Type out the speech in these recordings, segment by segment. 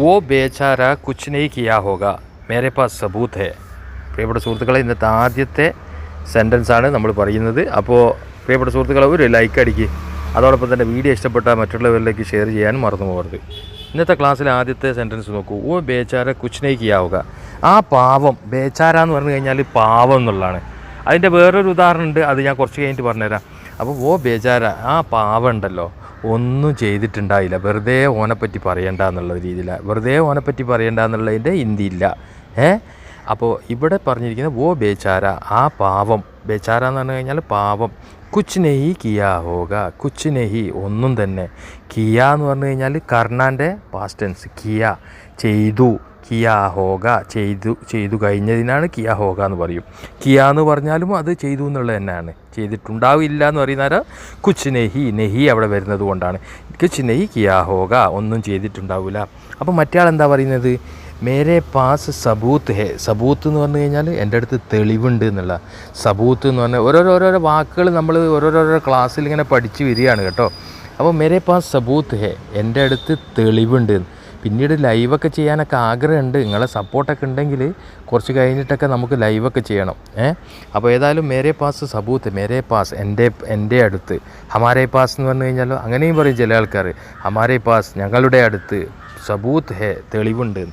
वो ബേചാര കുച്ച് നെയ് കിയാ ഹോഗ മേരെ പാ സബൂത്ത് ഹെ പ്രിയപ്പെട്ട സുഹൃത്തുക്കളെ ഇന്നത്തെ ആദ്യത്തെ സെന്റൻസാണ് നമ്മൾ പറയുന്നത്. അപ്പോൾ പ്രിയപ്പെട്ട സുഹൃത്തുക്കളെ ഒരു ലൈക്ക് അടിക്കുക അതോടൊപ്പം തന്നെ വീഡിയോ ഇഷ്ടപ്പെട്ട മറ്റുള്ളവരിലേക്ക് ഷെയർ ചെയ്യാൻ മറന്നു പോകരുത്. ഇന്നത്തെ ക്ലാസ്സിലെ ആദ്യത്തെ സെന്റൻസ് നോക്കൂ. ഓ ബേചാര കുച്ച്നേക്കിയാവുക ആ പാവം ബേച്ചാര എന്ന് പറഞ്ഞു കഴിഞ്ഞാൽ പാവം എന്നുള്ളതാണ്. അതിന്റെ വേറൊരു ഉദാഹരണം ഉണ്ട്. അത് ഞാൻ കുറച്ച് കഴിഞ്ഞിട്ട് പറഞ്ഞുതരാം. അപ്പോൾ ഓ ബേചാര ആ പാവം ഉണ്ടല്ലോ. ഒന്നും ചെയ്തിട്ടുണ്ടായില്ല. വെറുതെ ഓനെപ്പറ്റി പറയണ്ട എന്നുള്ള രീതിയിലാണ് വെറുതെ ഓനെപ്പറ്റി പറയണ്ട എന്നുള്ളതിന്റെ ഇന്ത്യയില്ല. ഏ? അപ്പോൾ ഇവിടെ പറഞ്ഞിരിക്കുന്ന ഓ ബേച്ചാര ആ പാവം. ബേച്ചാര എന്ന് പറഞ്ഞു കഴിഞ്ഞാൽ പാവം. കുച്ച് നെഹി കിയാ ഹോക കുച്ച് നെഹി ഒന്നും തന്നെ. കിയ എന്ന് പറഞ്ഞു കഴിഞ്ഞാൽ കർണാന്റെ പാസ്റ്റൻസ് കിയ. ചെയ്തു. കിയാ ഹോഗ ചെയ്തു ചെയ്തു കഴിഞ്ഞതിനാണ് കിയാ ഹോഗ എന്ന് പറയും. കിയ എന്ന് പറഞ്ഞാലും അത് ചെയ്തു എന്നുള്ളത് തന്നെയാണ്. ചെയ്തിട്ടുണ്ടാവില്ല എന്ന് പറയുന്നത് കുച്ച് നെഹി നെഹി അവിടെ വരുന്നത് കൊണ്ടാണ്. കുച്ച് നെഹി കിയാ ഹോഗ ഒന്നും ചെയ്തിട്ടുണ്ടാവില്ല അപ്പോൾ മറ്റേ എന്താ പറയുന്നത്? മേരെ പാസ് സബൂത്ത് ഹേ സബൂത്ത് എന്ന് പറഞ്ഞു കഴിഞ്ഞാൽ എന്റെ അടുത്ത് തെളിവുണ്ട് എന്നുള്ള. സബൂത്ത് എന്ന് പറഞ്ഞാൽ ഓരോരോ ഓരോരോ വാക്കുകൾ നമ്മൾ ഓരോരോരോ ക്ലാസ്സിൽ ഇങ്ങനെ പഠിച്ച് വരികയാണ് കേട്ടോ. അപ്പോൾ മേരെ പാസ് സബൂത്ത് ഹേ എന്റെ അടുത്ത് തെളിവുണ്ട്. പിന്നീട് ലൈവൊക്കെ ചെയ്യാനൊക്കെ ആഗ്രഹമുണ്ട്. നിങ്ങളെ സപ്പോർട്ടൊക്കെ ഉണ്ടെങ്കിൽ കുറച്ച് കഴിഞ്ഞിട്ടൊക്കെ നമുക്ക് ലൈവൊക്കെ ചെയ്യണം. ഏ? അപ്പോൾ ഏതായാലും മേരെ പാസ് സബൂത്ത് മേരെ പാസ് എന്റെ എന്റെ അടുത്ത്. ഹമാരെ പാസ് എന്ന് പറഞ്ഞു കഴിഞ്ഞാൽ അങ്ങനെയും പറയും ചില ആൾക്കാർ. ഹമാരെ പാസ് ഞങ്ങളുടെ അടുത്ത്. സബൂത്ത് ഹേ തെളിവുണ്ട്.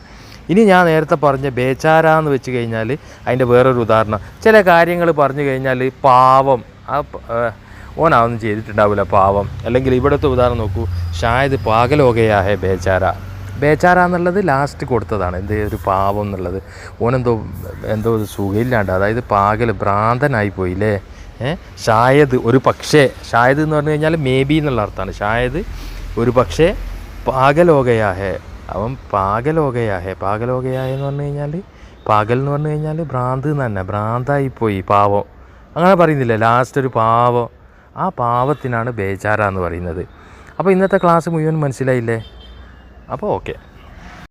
ഇനി ഞാൻ നേരത്തെ പറഞ്ഞ ബേച്ചാര എന്ന് വെച്ച് കഴിഞ്ഞാൽ അതിന്റെ വേറൊരു ഉദാഹരണം. ചില കാര്യങ്ങൾ പറഞ്ഞു കഴിഞ്ഞാൽ പാവം. ആ ഓനാവൊന്നും ചെയ്തിട്ടുണ്ടാവില്ല പാവം. അല്ലെങ്കിൽ ഇവിടുത്തെ ഉദാഹരണം നോക്കൂ. ഷായത് പാകലോകയാഹേ ബേച്ചാര ബേച്ചാര എന്നുള്ളത് ലാസ്റ്റ് കൊടുത്തതാണ്. എന്ത് ഒരു പാവം എന്നുള്ളത്. ഓനെന്തോ എന്തോ സുഖമില്ലാണ്ട് അതായത് പാകൽ ഭ്രാന്തനായി പോയില്ലേ? ഷായത് ഒരു പക്ഷേ ഷായത് എന്ന് പറഞ്ഞു കഴിഞ്ഞാൽ മേ ബി എന്നുള്ള അർത്ഥമാണ്. ഷായത് ഒരു പക്ഷേ പാകലോകയാഹേ. അവൻ പാകലോകയാഹേ. പാകലോകയാഹേ എന്ന് പറഞ്ഞു കഴിഞ്ഞാൽ പകൽ എന്ന് പറഞ്ഞു കഴിഞ്ഞാൽ ഭ്രാന്ത് എന്ന് തന്നെ. ഭ്രാന്തായിപ്പോയി പാവം. അങ്ങനെ പറയുന്നില്ല? ലാസ്റ്റ് ഒരു പാവം. ആ പാവത്തിനാണ് ബേചാര എന്ന് പറയുന്നത്. അപ്പോൾ ഇന്നത്തെ ക്ലാസ് മുഴുവൻ മനസ്സിലായില്ലേ? അപ്പോൾ ഓക്കെ